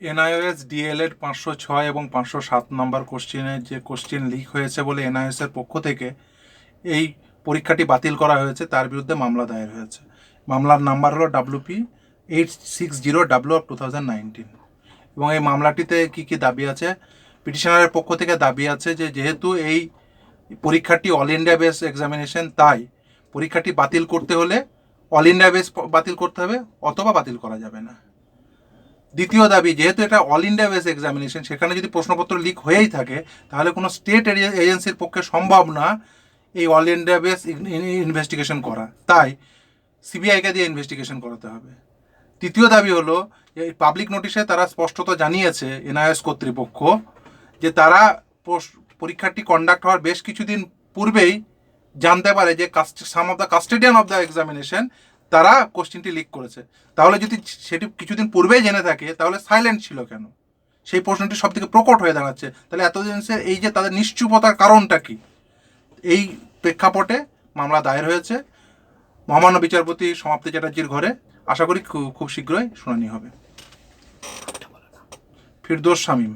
NIOS D.El.Ed পাঁচশো ছয় এবং পাঁচশো সাত নম্বর কোশ্চেনের যে কোশ্চেন লিক হয়েছে বলে এনআইএস এর পক্ষ থেকে এই পরীক্ষাটি বাতিল করা হয়েছে, তার বিরুদ্ধে মামলা দায়ের হয়েছে। মামলার নাম্বার হলো W P eight six zero W of two thousand nineteen এবং এই মামলাটিতে কি কি দাবি আছে? পিটিশনারের পক্ষ থেকে দাবি আছে যে, যেহেতু এই পরীক্ষাটি অল ইন্ডিয়া বেস এক্সামিনেশন তাই পরীক্ষাটি বাতিল করতে হলে অল ইন্ডিয়া বেস বাতিল করতে হবে, অথবা বাতিল করা যাবে না। দ্বিতীয় দাবি, যেহেতু এটা অল ইন্ডিয়া বেস এক্সামিনেশন সেখানে যদি প্রশ্নপত্র লিক হয়েই থাকে, তাহলে কোনো স্টেট এজেন্সির পক্ষে সম্ভব না এই অল ইন্ডিয়া বেস ইনভেস্টিগেশন করা। তাই সিবিআইকে দিয়ে ইনভেস্টিগেশন করাতে হবে। তৃতীয় দাবি হলো, এই পাবলিক নোটিশে তারা স্পষ্টত জানিয়েছে এনআইএস কর্তৃপক্ষ, যে তারা পরীক্ষাটি কন্ডাক্ট হওয়ার বেশ কিছুদিন পূর্বেই জানতে পারে যে some of the custodian of the examination তারা কোশ্চেনটি লিক করেছে। তাহলে যদি সেটি কিছুদিন পূর্বেই জেনে থাকে, তাহলে সাইলেন্ট ছিল কেন? সেই প্রশ্নটি সব থেকে প্রকট হয়ে দাঁড়াচ্ছে। তাহলে এতদিন সে এই যে তাদের নিশ্চুপতার কারণটা কি? এই প্রেক্ষাপটে মামলা দায়ের হয়েছে। মহামান্য বিচারপতি সমাপ্তি চ্যাটার্জির ঘরে। আশা করি খুব শীঘ্রই শুনানি হবে। ফিরদোস শামীম।